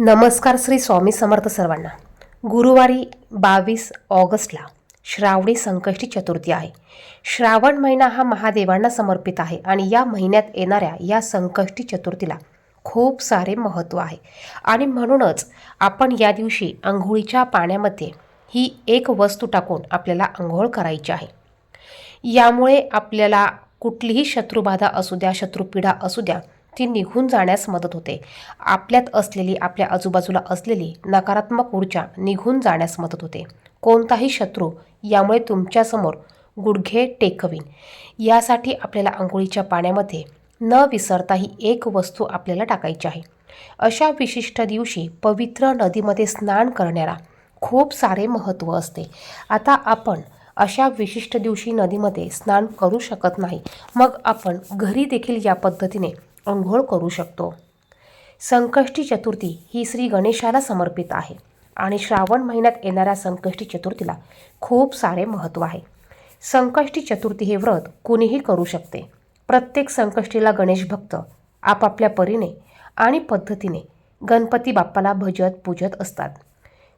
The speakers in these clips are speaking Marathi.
नमस्कार श्री स्वामी समर्थ सर्वांना. गुरुवारी बावीस ऑगस्टला श्रावणी संकष्टी चतुर्थी आहे. श्रावण महिना हा महादेवांना समर्पित आहे आणि या महिन्यात येणाऱ्या या संकष्टी चतुर्थीला खूप सारे महत्त्व आहे. आणि म्हणूनच आपण या दिवशी आंघोळीच्या पाण्यामध्ये ही एक वस्तू टाकून आपल्याला आंघोळ करायची आहे. यामुळे आपल्याला कुठलीही शत्रुबाधा असू द्या शत्रुपीडा असू द्या ती निघून जाण्यास मदत होते. आपल्यात असलेली आपल्या आजूबाजूला असलेली नकारात्मक ऊर्जा निघून जाण्यास मदत होते. कोणताही शत्रू यामुळे तुमच्यासमोर गुडघे टेकवीन. यासाठी आपल्याला आंघोळीच्या पाण्यामध्ये न विसरता ही एक वस्तू आपल्याला टाकायची आहे. अशा विशिष्ट दिवशी पवित्र नदीमध्ये स्नान करण्याला खूप सारे महत्त्व असते. आता आपण अशा विशिष्ट दिवशी नदीमध्ये स्नान करू शकत नाही. मग आपण घरी देखील या पद्धतीने अंघोळ करू शकतो. संकष्टी चतुर्थी ही श्री गणेशाला समर्पित आहे आणि श्रावण महिन्यात येणाऱ्या संकष्टी चतुर्थीला खूप सारे महत्त्व आहे. संकष्टी चतुर्थी हे व्रत कुणीही करू शकते. प्रत्येक संकष्टीला गणेश भक्त आपापल्या परीने आणि पद्धतीने गणपती बाप्पाला भजत पूजत असतात.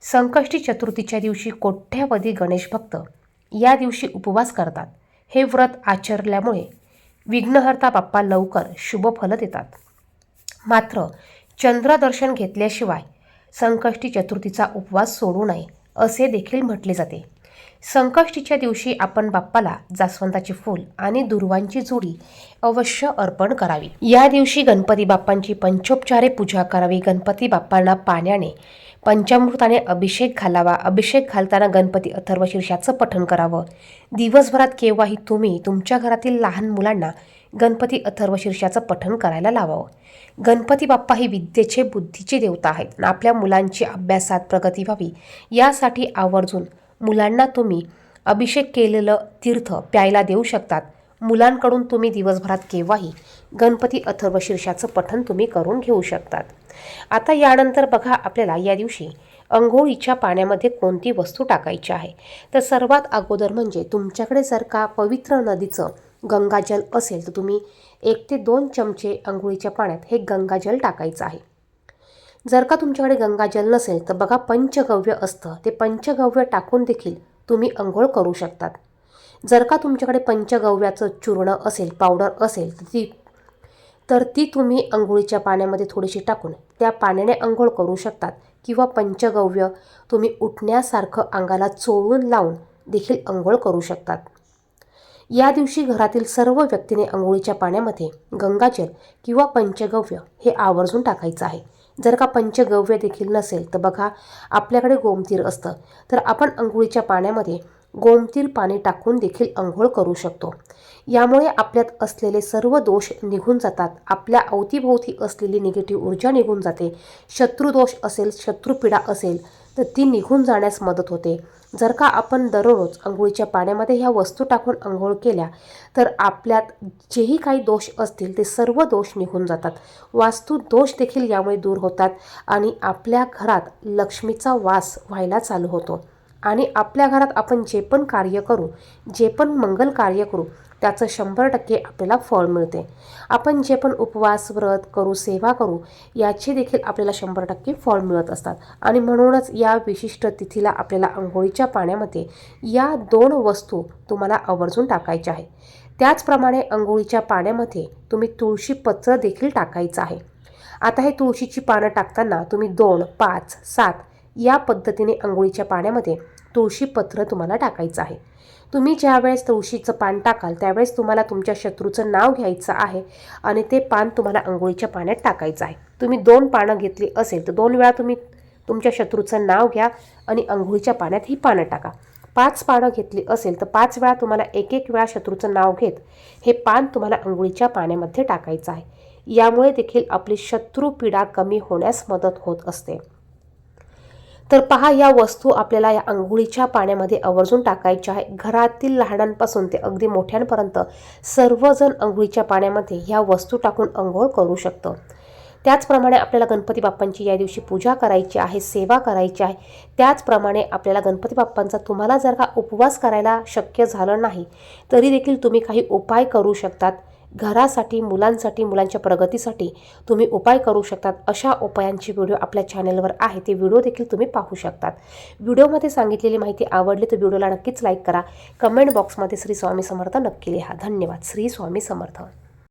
संकष्टी चतुर्थीच्या दिवशी कोट्यावधी गणेश भक्त या दिवशी उपवास करतात हे व्रत आचरल्यामुळे विघ्नहर्ता बाप्पा लवकर शुभ फल देतात. मात्र चंद्रदर्शन घेतल्याशिवाय संकष्टी चतुर्थीचा उपवास सोडू नये असे देखील म्हटले जाते. संकष्टीच्या दिवशी आपण बाप्पाला जास्वंदाचे फूल आणि दुर्वांची जोडी अवश्य अर्पण करावी. या दिवशी गणपती बाप्पांची पंचोपचारे पूजा करावी. गणपती बाप्पांना पाण्याने पंचामृताने अभिषेक घालावा. अभिषेक घालताना गणपती अथर्व शीर्षाचं पठण करावं. दिवसभरात केव्हाही तुम्ही तुमच्या घरातील लहान मुलांना गणपती अथर्व शीर्षाचं पठण करायला लावावं. गणपती बाप्पा ही विद्येचे बुद्धीचे देवता आहेत. आपल्या मुलांची अभ्यासात प्रगती व्हावी. यासाठी आवर्जून मुलांना तुम्ही अभिषेक केलेलं तीर्थ प्यायला देऊ शकतात. मुलांकडून तुम्ही दिवसभरात केव्हाही गणपती अथर्व शीर्षाचं पठण तुम्ही करून घेऊ शकतात. आता यानंतर बघा आपल्याला या दिवशी अंघोळीच्या पाण्यामध्ये कोणती वस्तू टाकायची आहे. तर सर्वात अगोदर म्हणजे तुमच्याकडे जर का पवित्र नदीचं गंगाजल असेल तर तुम्ही एक ते दोन चमचे अंघोळीच्या पाण्यात हे गंगाजल टाकायचं आहे. जर का तुमच्याकडे गंगाजल नसेल तर बघा पंचगव्य असतं. ते पंचगव्य टाकून देखील तुम्ही अंघोळ करू शकतात. जर का तुमच्याकडे पंचगव्याचं चूर्ण असेल पावडर असेल तर ती तर ती तुम्ही अंघोळीच्या पाण्यामध्ये थोडीशी टाकून त्या पाण्याने अंघोळ करू शकतात. किंवा पंचगव्य तुम्ही उठण्यासारखं अंगाला चोळून लावून देखील अंघोळ करू शकतात. या दिवशी घरातील सर्व व्यक्तीने अंघोळीच्या पाण्यामध्ये गंगाजल किंवा पंचगव्य हे आवर्जून टाकायचं आहे. जर का पंचगव्य देखील नसेल तर बघा आपल्याकडे गोमतीर असतं. तर आपण अंघोळीच्या पाण्यामध्ये गोमतीर पाणी टाकून देखील अंघोळ करू शकतो. यामुळे आपल्यात असलेले सर्व दोष निघून जातात. आपल्या अवतीभोवती असलेली निगेटिव्ह ऊर्जा निघून जाते. शत्रुदोष असेल शत्रुपीडा असेल तर ती निघून जाण्यास मदत होते. जर का आपण दररोज अंघोळीच्या पाण्यामध्ये ह्या वस्तू टाकून अंघोळ केल्या तर आपल्यात जेही काही दोष असतील ते सर्व दोष निघून जातात. वास्तू दोष देखील यामुळे दूर होतात आणि आपल्या घरात लक्ष्मीचा वास व्हायला चालू होतो. आणि आपल्या घरात आपण जे पण कार्य करू जे पण मंगल कार्य करू त्याचं शंभर टक्के आपल्याला फळ मिळते. आपण जे पण उपवास व्रत करू सेवा करू याचे देखील आपल्याला शंभर टक्के फळ मिळत असतात. आणि म्हणूनच या विशिष्ट तिथीला आपल्याला आंघोळीच्या पाण्यामध्ये या दोन वस्तू तुम्हाला आवर्जून टाकायच्या आहे त्याचप्रमाणे आंघोळीच्या पाण्यामध्ये तुम्ही तुळशी पत्र देखील टाकायचं आहे. आता हे तुळशीची पानं टाकताना तुम्ही दोन पाच सात या पद्धतीने आंघोळीच्या पाण्यामध्ये तुळशीपत्र तुम्हाला टाकायचं आहे. तुम्ही ज्यावेळेस तुळशीचं पान टाकाल त्यावेळेस तुम्हाला तुमच्या शत्रूचं नाव घ्यायचं आहे आणि ते पान तुम्हाला आंघोळीच्या पाण्यात टाकायचं आहे. तुम्ही दोन पानं घेतली असेल तर दोन वेळा तुम्ही तुमच्या शत्रूचं नाव घ्या आणि आंघोळीच्या पाण्यात ही पानं टाका. पाच पानं घेतली असेल तर पाच वेळा तुम्हाला एक एक वेळा शत्रूचं नाव घेत हे पान तुम्हाला आंघोळीच्या पाण्यामध्ये टाकायचं आहे. यामुळे देखील आपली शत्रू पीडा कमी होण्यास मदत होत असते. तर पहा या वस्तू आपल्याला या आंघोळीच्या पाण्यामध्ये आवर्जून टाकायच्या आहे घरातील लहानांपासून ते अगदी मोठ्यांपर्यंत सर्वजण आंघोळीच्या पाण्यामध्ये ह्या वस्तू टाकून आंघोळ करू शकतं. त्याचप्रमाणे आपल्याला गणपती बाप्पांची या दिवशी पूजा करायची आहे सेवा करायची आहे. त्याचप्रमाणे आपल्याला गणपती बाप्पांचा तुम्हाला जर का उपवास करायला शक्य झालं नाही तरी देखील तुम्ही काही उपाय करू शकतात. घरासाठी मुलांसाठी मुलांच्या प्रगतीसाठी तुम्ही उपाय करू शकतात. अशा उपायांची व्हिडिओ आपल्या चॅनलवर आहे. ते व्हिडिओ देखील तुम्ही पाहू शकतात. व्हिडिओमध्ये सांगितलेली माहिती आवडली तर व्हिडिओला नक्कीच लाईक करा. कमेंट बॉक्समध्ये श्री स्वामी समर्थ नक्की लिहा. धन्यवाद. श्री स्वामी समर्थ.